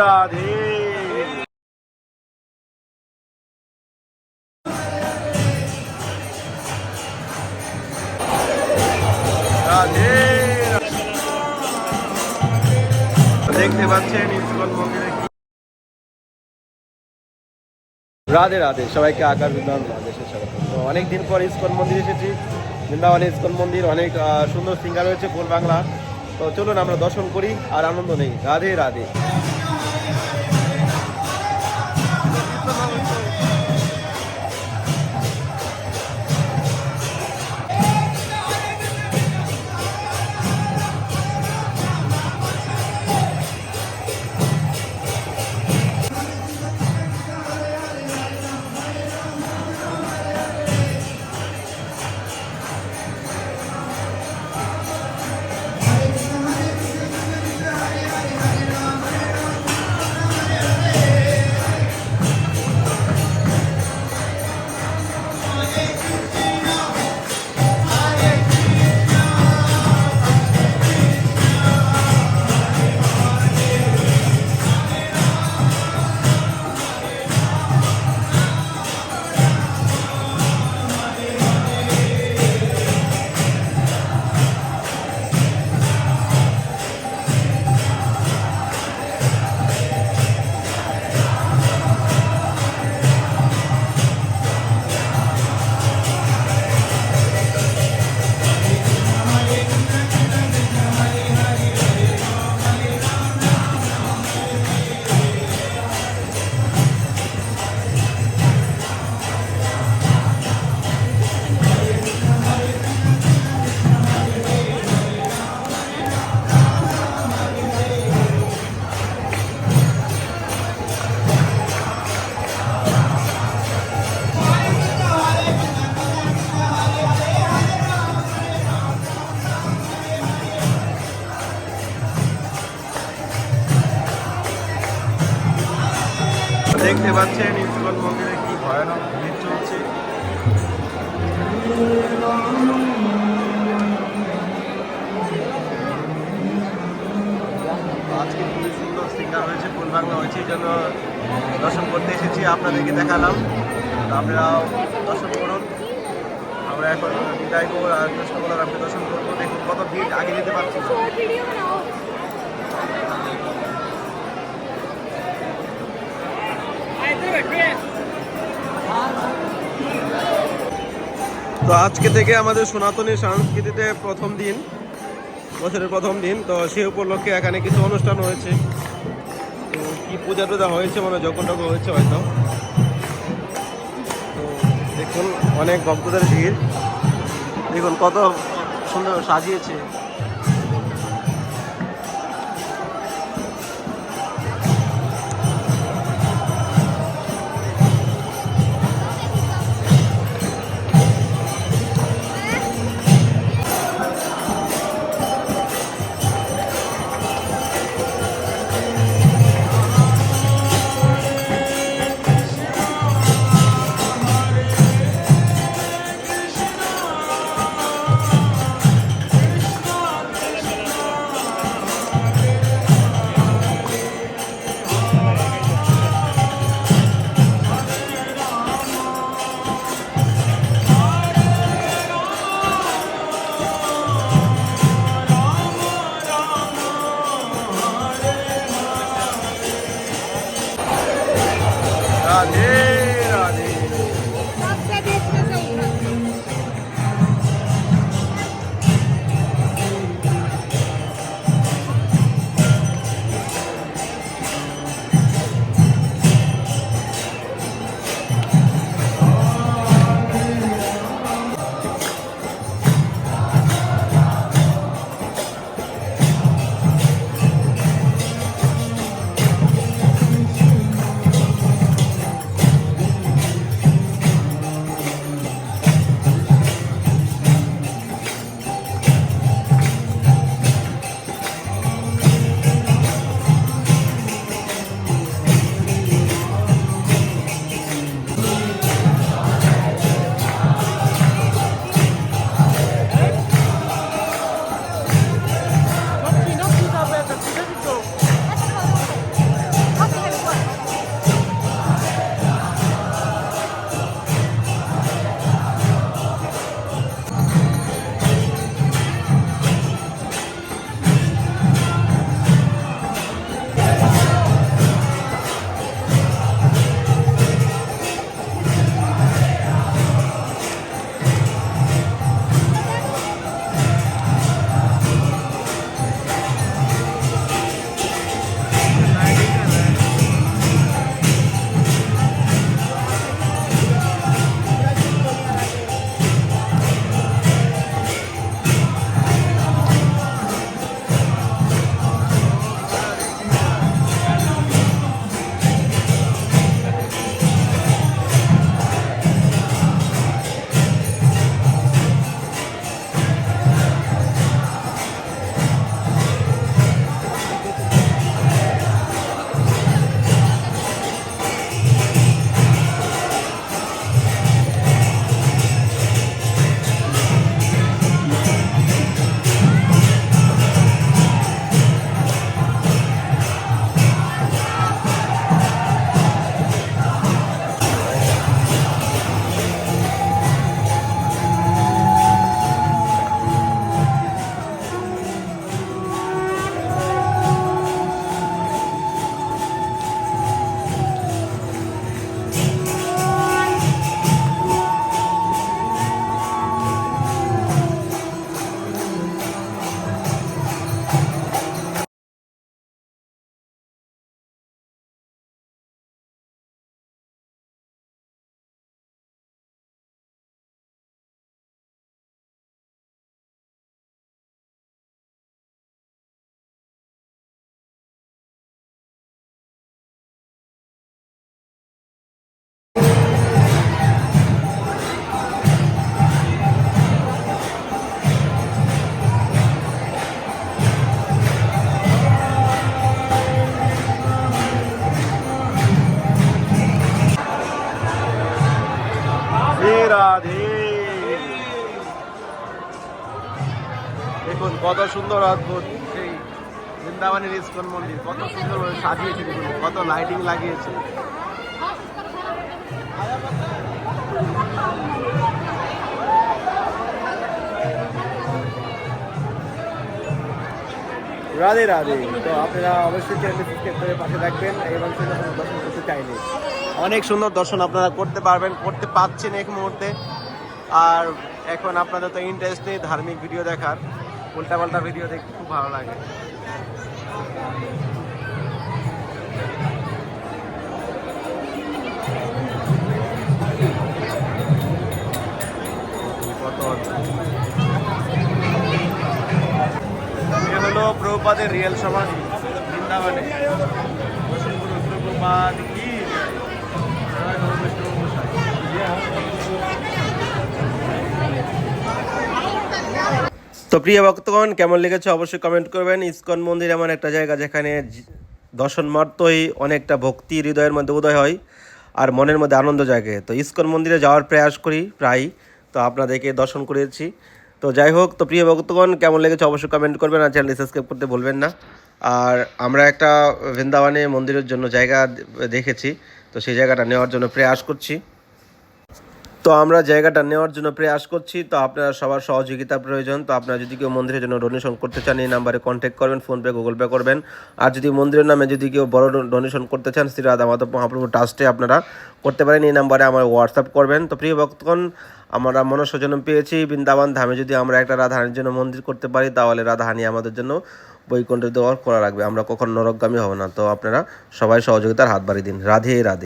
রাধে। রাধে। দেখতে পাচ্ছেন ইস্কন মন্দিরে রাধে রাধে, সবাইকে আকার বৃন্দাবন বাংলাদেশে স্বাগত। তো অনেকদিন পর ইস্কন মন্দির এসেছি। বৃন্দাবনে ইস্কন মন্দির, অনেক সুন্দর সিঙ্গার রয়েছে, ফুল বাংলা। তো চলুন আমরা দর্শন করি, আর আনন্দ নেই। রাধে রাধে। পাচ্ছেন ইস্কন মন্দিরে কি ভয়ানক ভিড় চলছে? আজকে খুবই সুন্দর সিঙ্গার হয়েছে, ফুল হয়েছে, এই জন্য দর্শন করতে এসেছি, আপনাদেরকে দেখালাম। আপনারাও দর্শন করুন। আমরা এখন বিদায় করব, আর কৃষ্ণ বলরামকে দর্শন করব। দেখুন কত ভিড় আগে যেতে পারছি তো আজকে থেকে আমাদের সনাতনী সংস্কৃতিতে প্রথম দিন, বছরের প্রথম দিন, তো সে উপলক্ষে এখানে কিছু অনুষ্ঠান হয়েছে। তো কি পূজা টুজা হয়েছে মানে যখন টখন হয়েছে হয়তো। তো দেখুন, অনেক ভক্তদের ভিড়। দেখুন কত সুন্দর সাজিয়েছে। Amém. কত সুন্দর অদ্ভুত সেই বৃন্দাবনের ইস্কন মন্দির কত সুন্দর সাজিয়েছে দেখুন কত লাইটিং লাগিয়েছে। রাধে রাধে। তো আপনারা অবশ্যই চ্যানেলটি সাবস্ক্রাইব করে পাশে থাকবেন এবং সুন্দর দর্শন করতে চাইলে। অনেক সুন্দর দর্শন আপনারা করতে পারবেন করতে পাচ্ছেন এক মুহূর্তে। আর এখন আপনাদের তো ইন্টারেস্ট নেই ধার্মিক ভিডিও দেখার। উল্টাপাল্টা ভিডিও দেখতে খুব ভালো লাগে। হলো প্রভুপাদের রিয়েল সমাধি বৃন্দাবনে। প্রভুপাদ কি? তো প্রিয় ভক্তগণ, কেমন লেগেছে অবশ্যই কমেন্ট করবেন। ইস্কন মন্দির এমন একটা জায়গা যেখানে দর্শন মাত্রই অনেকটা ভক্তি হৃদয়ের মধ্যে উদয় হয় আর মনের মধ্যে আনন্দ জাগে। তো ইস্কন মন্দিরে যাওয়ার প্রয়াস করি প্রায় তো আপনাদেরকে দর্শন করেছি তো যাই হোক, তো প্রিয় ভক্তগণ, কেমন লেগেছে অবশ্যই কমেন্ট করবেন আর চ্যানেল সাবস্ক্রাইব করতে ভুলবেন না। আর আমরা একটা বৃন্দাবনে মন্দিরের জন্য জায়গা দেখেছি। তো সেই জায়গাটা নেওয়ার জন্য প্রয়াস করছি। তো আমরা জায়গাটা নেওয়ার জন্য প্রয়াস করছি। তো আপনারা সবার সহযোগিতা প্রয়োজন। তো আপনারা যদি কেউ মন্দিরের জন্য ডোনেশন করতে চান, এই নাম্বারে কন্ট্যাক্ট করবেন ফোনপে গুগল পে করবেন। আর যদি মন্দিরের নামে যদি কেউ বড় ডোনেশন করতে চান, শ্রী রাধা মাধব মহাপ্রভু ট্রাস্টে আপনারা করতে পারেন। এই নাম্বারে আমার হোয়াটসঅ্যাপ করবেন। তো প্রিয় ভক্তগণ, আমরা মনস্বজনম পেয়েছি। বৃন্দাবন ধামে যদি আমরা একটা রাধাহানির জন্য মন্দির করতে পারি, তাহলে রাধাহানি আমাদের জন্য বৈকুণ্ঠ দেওয়ার খোলা রাখবে। আমরা কখন নরকগামী হব না। তো আপনারা সবাই সহযোগিতার হাত বাড়িয়ে দিন। রাধে রাধে।